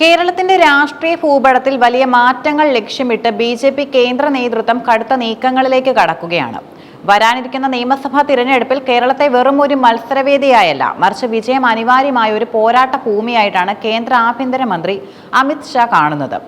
കേരളത്തിന്റെ രാഷ്ട്രീയ ഭൂപടത്തിൽ വലിയ മാറ്റങ്ങൾ ലക്ഷ്യമിട്ട് ബി ജെ പി കേന്ദ്ര നേതൃത്വം കടുത്ത നീക്കങ്ങളിലേക്ക് കടക്കുകയാണ്. വരാനിരിക്കുന്ന നിയമസഭാ തിരഞ്ഞെടുപ്പിൽ കേരളത്തെ വെറും ഒരു മത്സരവേദിയായല്ല. മറിച്ച് വിജയം അനിവാര്യമായ ഒരു പോരാട്ട ഭൂമിയായിട്ടാണ് കേന്ദ്ര ആഭ്യന്തരമന്ത്രി അമിത് ഷാ കാണുന്നത്.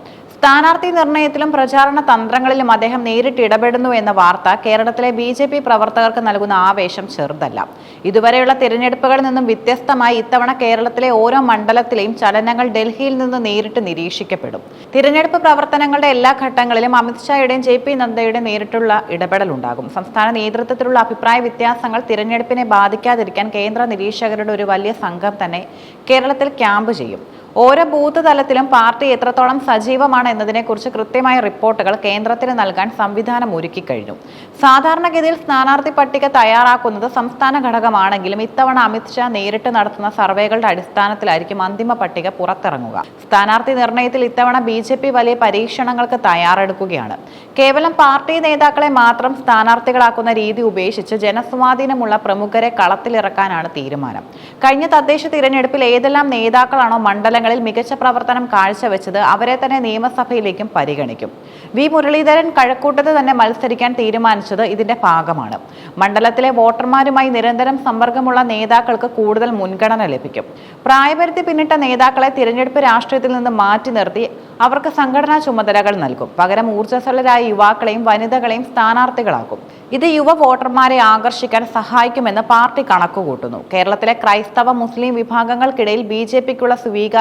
സ്ഥാനാർത്ഥി നിർണയത്തിലും പ്രചാരണ തന്ത്രങ്ങളിലും അദ്ദേഹം നേരിട്ട് ഇടപെടുന്നു എന്ന വാർത്ത കേരളത്തിലെ ബി ജെ പി പ്രവർത്തകർക്ക് നൽകുന്ന ആവേശം ചെറുതല്ല. ഇതുവരെയുള്ള തിരഞ്ഞെടുപ്പുകളിൽ നിന്നും വ്യത്യസ്തമായി ഇത്തവണ കേരളത്തിലെ ഓരോ മണ്ഡലത്തിലെയും ചലനങ്ങൾ ഡൽഹിയിൽ നിന്ന് നേരിട്ട് നിരീക്ഷിക്കപ്പെടും. തിരഞ്ഞെടുപ്പ് പ്രവർത്തനങ്ങളുടെ എല്ലാ ഘട്ടങ്ങളിലും അമിത്ഷായുടെയും ജെ പി നദ്ദയുടെയും നേരിട്ടുള്ള ഇടപെടൽ ഉണ്ടാകും സംസ്ഥാന നേതൃത്വത്തിലുള്ള അഭിപ്രായ വ്യത്യാസങ്ങൾ തിരഞ്ഞെടുപ്പിനെ ബാധിക്കാതിരിക്കാൻ കേന്ദ്ര നിരീക്ഷകരുടെ ഒരു വലിയ സംഘം തന്നെ കേരളത്തിൽ ക്യാമ്പ് ചെയ്യും. ഓരോ ബൂത്ത് തലത്തിലും പാർട്ടി എത്രത്തോളം സജീവമാണ് എന്നതിനെക്കുറിച്ച് കൃത്യമായ റിപ്പോർട്ടുകൾ കേന്ദ്രത്തിന് നൽകാൻ സംവിധാനം ഒരുക്കി കഴിഞ്ഞു. സാധാരണഗതിയിൽ സ്ഥാനാർത്ഥി പട്ടിക തയ്യാറാക്കുന്നത് സംസ്ഥാന ഘടകമാണെങ്കിലും ഇത്തവണ അമിത്ഷാ നേരിട്ട് നടത്തുന്ന സർവേകളുടെ അടിസ്ഥാനത്തിലായിരിക്കും അന്തിമ പട്ടിക പുറത്തിറങ്ങുക. സ്ഥാനാർത്ഥി നിർണയത്തിൽ ഇത്തവണ ബി വലിയ പരീക്ഷണങ്ങൾക്ക് തയ്യാറെടുക്കുകയാണ്. കേവലം പാർട്ടി നേതാക്കളെ മാത്രം സ്ഥാനാർത്ഥികളാക്കുന്ന രീതി ഉപേക്ഷിച്ച് ജനസ്വാധീനമുള്ള പ്രമുഖരെ കളത്തിലിറക്കാനാണ് തീരുമാനം. കഴിഞ്ഞ തദ്ദേശ തിരഞ്ഞെടുപ്പിൽ ഏതെല്ലാം നേതാക്കളാണോ മണ്ഡലങ്ങളിൽ മികച്ച പ്രവർത്തനം കാഴ്ചവെച്ചത് അവരെ തന്നെ നിയമസഭയിലേക്കും പരിഗണിക്കും. വി. മുരളീധരൻ കഴക്കൂട്ടത്ത് തന്നെ മത്സരിക്കാൻ തീരുമാനിച്ചത് ഇതിന്റെ ഭാഗമാണ്. മണ്ഡലത്തിലെ വോട്ടർമാരുമായി നിരന്തരം സമ്പർക്കമുള്ള നേതാക്കൾക്ക് കൂടുതൽ മുൻഗണന ലഭിക്കും. പ്രായപരിധി പിന്നിട്ട നേതാക്കളെ തിരഞ്ഞെടുപ്പ് രാഷ്ട്രീയത്തിൽ നിന്ന് മാറ്റി നിർത്തി അവർക്ക് സംഘടനാ ചുമതലകൾ നൽകും. പകരം ഊർജസ്വലരായ യുവാക്കളെയും വനിതകളെയും സ്ഥാനാർത്ഥികളാക്കും. ഇത് യുവ വോട്ടർമാരെ ആകർഷിക്കാൻ സഹായിക്കുമെന്ന് പാർട്ടി കണക്കുകൂട്ടുന്നു. കേരളത്തിലെ ക്രൈസ്തവ മുസ്ലിം വിഭാഗങ്ങൾക്കിടയിൽ ബി ജെ പിക്കുള്ള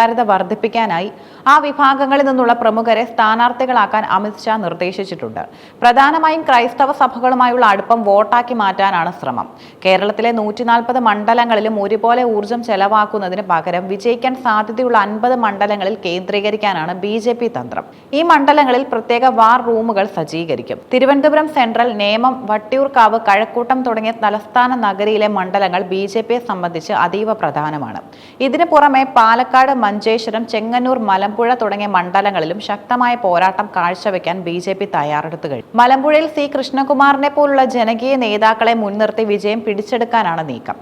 സ്വീകാര്യത വർദ്ധിപ്പിക്കാനായി ആ വിഭാഗങ്ങളിൽ നിന്നുള്ള പ്രമുഖരെ സ്ഥാനാർത്ഥികളാക്കാൻ അമിത്ഷാ നിർദ്ദേശിച്ചിട്ടുണ്ട്. പ്രധാനമായും ക്രൈസ്തവ സഭകളുമായുള്ള അടുപ്പം വോട്ടാക്കി മാറ്റാനാണ് ശ്രമം. കേരളത്തിലെ നൂറ്റി നാൽപ്പത് മണ്ഡലങ്ങളിലും ഒരുപോലെ ഊർജം ചെലവാക്കുന്നതിന് പകരം വിജയിക്കാൻ സാധ്യതയുള്ള അൻപത് മണ്ഡലങ്ങളിൽ കേന്ദ്രീകരിക്കാനാണ് ബി ജെ പി തന്ത്രം. ഈ മണ്ഡലങ്ങളിൽ പ്രത്യേക വാർ റൂമുകൾ സജ്ജീകരിക്കും. തിരുവനന്തപുരം സെൻട്രൽ നേമം വട്ടിയൂർക്കാവ് കഴക്കൂട്ടം തുടങ്ങിയ തലസ്ഥാന നഗരിയിലെ മണ്ഡലങ്ങൾ ബി ജെ പിയെ സംബന്ധിച്ച് അതീവ പ്രധാനമാണ്. ഇതിനു പുറമെ പാലക്കാട് മഞ്ചേശ്വരം ചെങ്ങന്നൂർ മലമ്പുഴ തുടങ്ങിയ മണ്ഡലങ്ങളിലും ശക്തമായ പോരാട്ടം കാഴ്ചവെക്കാൻ ബി ജെ പി തയ്യാറെടുത്തു കഴിഞ്ഞു. മലമ്പുഴയിൽ സി കൃഷ്ണകുമാറിനെ പോലുള്ള ജനകീയ നേതാക്കളെ മുൻനിർത്തി വിജയം പിടിച്ചെടുക്കാനാണ് നീക്കം.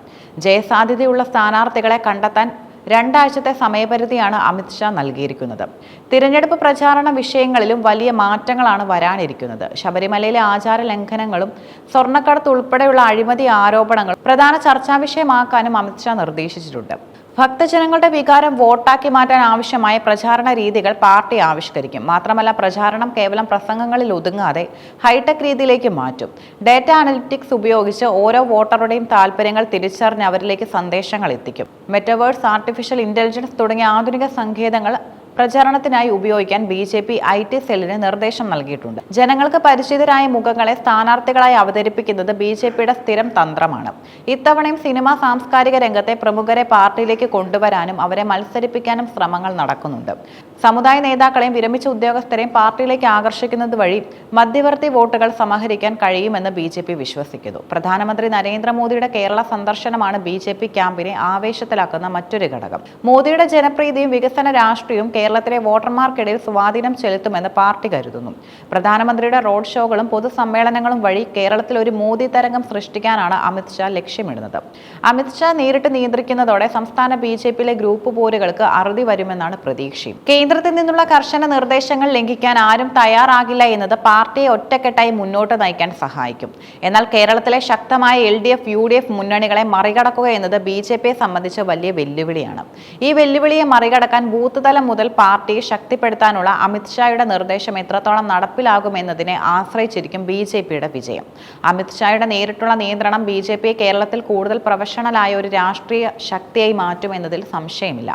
ജയസാധ്യതയുള്ള സ്ഥാനാർത്ഥികളെ കണ്ടെത്താൻ രണ്ടാഴ്ചത്തെ സമയപരിധിയാണ് അമിത്ഷാ നൽകിയിരിക്കുന്നത്. തിരഞ്ഞെടുപ്പ് പ്രചാരണ വിഷയങ്ങളിലും വലിയ മാറ്റങ്ങളാണ് വരാനിരിക്കുന്നത്. ശബരിമലയിലെ ആചാര ലംഘനങ്ങളും സ്വർണക്കടത്ത് ഉൾപ്പെടെയുള്ള അഴിമതി ആരോപണങ്ങൾ പ്രധാന ചർച്ചാ വിഷയമാക്കാനും അമിത്ഷാ നിർദ്ദേശിച്ചിട്ടുണ്ട്. ഭക്തജനങ്ങളുടെ വികാരം വോട്ടാക്കി മാറ്റാൻ ആവശ്യമായ പ്രചാരണ രീതികൾ പാർട്ടി ആവിഷ്കരിക്കും. മാത്രമല്ല പ്രചാരണം കേവലം പ്രസംഗങ്ങളിൽ ഒതുങ്ങാതെ ഹൈടെക് രീതിയിലേക്ക് മാറ്റും. ഡാറ്റ അനലിറ്റിക്സ് ഉപയോഗിച്ച് ഓരോ വോട്ടറുടെയും താല്പര്യങ്ങൾ തിരിച്ചറിഞ്ഞ് അവരിലേക്ക് സന്ദേശങ്ങൾ എത്തിക്കും. മെറ്റവേഴ്സ് ആർട്ടിഫിഷ്യൽ ഇന്റലിജൻസ് തുടങ്ങിയ ആധുനിക സങ്കേതങ്ങൾ പ്രചാരണത്തിനായി ഉപയോഗിക്കാൻ B J P I T സെല്ലിന് നിർദ്ദേശം നൽകിയിട്ടുണ്ട്. ജനങ്ങൾക്ക് പരിചിതരായ മുഖങ്ങളെ സ്ഥാനാർത്ഥികളായി അവതരിപ്പിക്കുന്നത് ബി ജെ പിയുടെ സ്ഥിരം തന്ത്രമാണ്. ഇത്തവണയും സിനിമാ സാംസ്കാരിക രംഗത്തെ പ്രമുഖരെ പാർട്ടിയിലേക്ക് കൊണ്ടുവരാനും അവരെ മത്സരിപ്പിക്കാനും ശ്രമങ്ങൾ നടക്കുന്നുണ്ട്. സമുദായ നേതാക്കളെയും വിരമിച്ച ഉദ്യോഗസ്ഥരെയും പാർട്ടിയിലേക്ക് ആകർഷിക്കുന്നത് വഴി മധ്യവർത്തി വോട്ടുകൾ സമാഹരിക്കാൻ കഴിയുമെന്ന് ബി ജെ പി വിശ്വസിക്കുന്നു. പ്രധാനമന്ത്രി നരേന്ദ്രമോദിയുടെ കേരള സന്ദർശനമാണ് ബി ജെ പി ക്യാമ്പിനെ ആവേശത്തിലാക്കുന്ന മറ്റൊരു ഘടകം. മോദിയുടെ ജനപ്രീതിയും വികസന രാഷ്ട്രീയവും കേരളത്തിലെ വോട്ടർമാർക്കിടയിൽ സ്വാധീനം ചെലുത്തുമെന്ന് പാർട്ടി കരുതുന്നു. പ്രധാനമന്ത്രിയുടെ റോഡ് ഷോകളും പൊതുസമ്മേളനങ്ങളും വഴി കേരളത്തിൽ ഒരു മോദി തരംഗം സൃഷ്ടിക്കാനാണ് അമിത്ഷാ ലക്ഷ്യമിടുന്നത്. അമിത്ഷാ നേരിട്ട് നിയന്ത്രിക്കുന്നതോടെ സംസ്ഥാന ബി ജെ പിയിലെ ഗ്രൂപ്പ് പോരുകൾക്ക് അറുതി വരുമെന്നാണ് പ്രതീക്ഷയും. കേന്ദ്രത്തിൽ നിന്നുള്ള കർശന നിർദ്ദേശങ്ങൾ ലംഘിക്കാൻ ആരും തയ്യാറാകില്ല എന്നത് പാർട്ടിയെ ഒറ്റക്കെട്ടായി മുന്നോട്ട് നയിക്കാൻ സഹായിക്കും. എന്നാൽ കേരളത്തിലെ ശക്തമായ L D F U D F മുന്നണികളെ മറികടക്കുക എന്നത് ബി ജെ പിയെ സംബന്ധിച്ച് വലിയ വെല്ലുവിളിയാണ്. ഈ വെല്ലുവിളിയെ മറികടക്കാൻ ബൂത്ത് തലം മുതൽ പാർട്ടിയെ ശക്തിപ്പെടുത്താനുള്ള അമിത്ഷായുടെ നിർദ്ദേശം എത്രത്തോളം നടപ്പിലാകുമെന്നതിനെ ആശ്രയിച്ചിരിക്കും ബി ജെ പിയുടെ വിജയം. അമിത്ഷായുടെ നേരിട്ടുള്ള നിയന്ത്രണം ബി ജെ പിയെ കേരളത്തിൽ കൂടുതൽ പ്രൊഫഷണലായ ഒരു രാഷ്ട്രീയ ശക്തിയായി മാറ്റുമെന്നതിൽ സംശയമില്ല.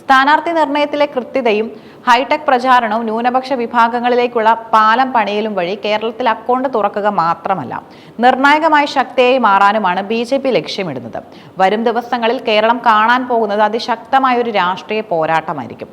സ്ഥാനാർത്ഥി നിർണയത്തിലെ കൃത്യതയും ഹൈടെക് പ്രചാരണവും ന്യൂനപക്ഷ വിഭാഗങ്ങളിലേക്കുള്ള പാലം പണിയലും വഴി കേരളത്തിൽ അക്കൗണ്ട് തുറക്കുക മാത്രമല്ല നിർണായകമായ ശക്തിയായി മാറാനുമാണ് ബി ജെ പി ലക്ഷ്യമിടുന്നത്. വരും ദിവസങ്ങളിൽ കേരളം കാണാൻ പോകുന്നത് അതിശക്തമായ ഒരു രാഷ്ട്രീയ പോരാട്ടമായിരിക്കും.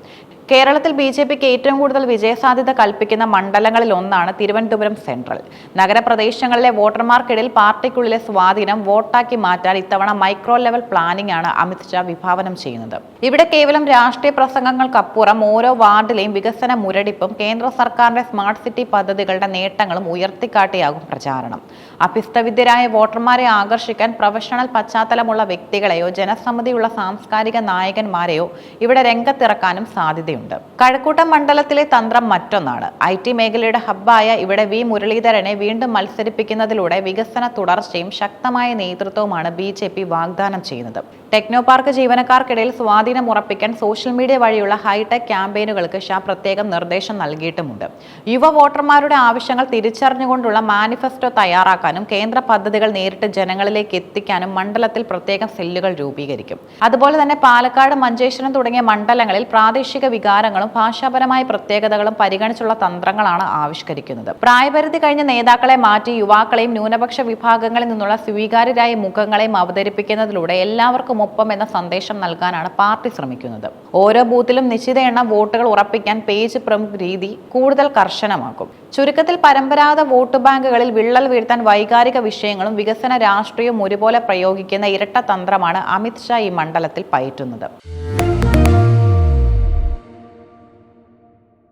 കേരളത്തിൽ ബി ജെ പിക്ക് ഏറ്റവും കൂടുതൽ വിജയസാധ്യത കൽപ്പിക്കുന്ന മണ്ഡലങ്ങളിൽ ഒന്നാണ് തിരുവനന്തപുരം സെൻട്രൽ. നഗരപ്രദേശങ്ങളിലെ വോട്ടർമാർക്കിടയിൽ പാർട്ടിക്കുള്ളിലെ സ്വാധീനം വോട്ടാക്കി മാറ്റാൻ ഇത്തവണ മൈക്രോ ലെവൽ പ്ലാനിംഗ് ആണ് അമിത്ഷാ വിഭാവനം ചെയ്യുന്നത്. ഇവിടെ കേവലം രാഷ്ട്രീയ പ്രസംഗങ്ങൾക്കപ്പുറം ഓരോ വാർഡിലെയും വികസന മുരടിപ്പും കേന്ദ്ര സർക്കാരിന്റെ സ്മാർട്ട് സിറ്റി പദ്ധതികളുടെ നേട്ടങ്ങളും ഉയർത്തിക്കാട്ടിയാകും പ്രചാരണം. അഭ്യസ്തവിദ്യരായ വോട്ടർമാരെ ആകർഷിക്കാൻ പ്രൊഫഷണൽ പശ്ചാത്തലമുള്ള വ്യക്തികളെയോ ജനസമ്മതിയുള്ള സാംസ്കാരിക നായകന്മാരെയോ ഇവിടെ രംഗത്തിറക്കാനും സാധ്യതയുണ്ട്. കഴക്കൂട്ടം മണ്ഡലത്തിലെ തന്ത്രം മറ്റൊന്നാണ്. ഐ ടി മേഖലയുടെ ഹബ്ബായ ഇവിടെ വി മുരളീധരനെ വീണ്ടും മത്സരിപ്പിക്കുന്നതിലൂടെ വികസന തുടർച്ചയും ശക്തമായ നേതൃത്വവുമാണ് ബി ജെ പി വാഗ്ദാനം ചെയ്യുന്നത്. ടെക്നോ പാർക്ക് ജീവനക്കാർക്കിടയിൽ സ്വാധീനം ഉറപ്പിക്കാൻ സോഷ്യൽ മീഡിയ വഴിയുള്ള ഹൈടെക് ക്യാമ്പയിനുകൾക്ക് ഷാ പ്രത്യേകം നിർദ്ദേശം നൽകിയിട്ടുമുണ്ട്. യുവ വോട്ടർമാരുടെ ആവശ്യങ്ങൾ തിരിച്ചറിഞ്ഞുകൊണ്ടുള്ള മാനിഫെസ്റ്റോ തയ്യാറാക്കാനും കേന്ദ്ര പദ്ധതികൾ നേരിട്ട് ജനങ്ങളിലേക്ക് എത്തിക്കാനും മണ്ഡലത്തിൽ പ്രത്യേകം സെല്ലുകൾ രൂപീകരിക്കും. അതുപോലെ തന്നെ പാലക്കാട് മഞ്ചേശ്വരം തുടങ്ങിയ മണ്ഡലങ്ങളിൽ പ്രാദേശിക വികാരങ്ങളും ഭാഷാപരമായ പ്രത്യേകതകളും പരിഗണിച്ചുള്ള തന്ത്രങ്ങളാണ് ആവിഷ്കരിക്കുന്നത്. പ്രായപരിധി കഴിഞ്ഞ നേതാക്കളെ മാറ്റി യുവാക്കളെയും ന്യൂനപക്ഷ വിഭാഗങ്ങളിൽ നിന്നുള്ള സ്വീകാര്യരായ മുഖങ്ങളെയും അവതരിപ്പിക്കുന്നതിലൂടെ എല്ലാവർക്കും ഒപ്പം എന്ന സന്ദേശം നൽകാനാണ് പാർട്ടി ശ്രമിക്കുന്നത്. ഓരോ ബൂത്തിലും നിശ്ചിത എണ്ണം വോട്ടുകൾ ഉറപ്പിക്കാൻ പേജ് പ്രമുഖ രീതി കൂടുതൽ കർശനമാക്കും. ചുരുക്കത്തിൽ പരമ്പരാഗത വോട്ട് ബാങ്കുകളിൽ വിള്ളൽ വീഴ്ത്താൻ വൈകാരിക വിഷയങ്ങളും വികസന രാഷ്ട്രീയവും ഒരുപോലെ പ്രയോഗിക്കുന്ന ഇരട്ട തന്ത്രമാണ് അമിത് ഷാ ഈ മണ്ഡലത്തിൽ പയറ്റുന്നത്.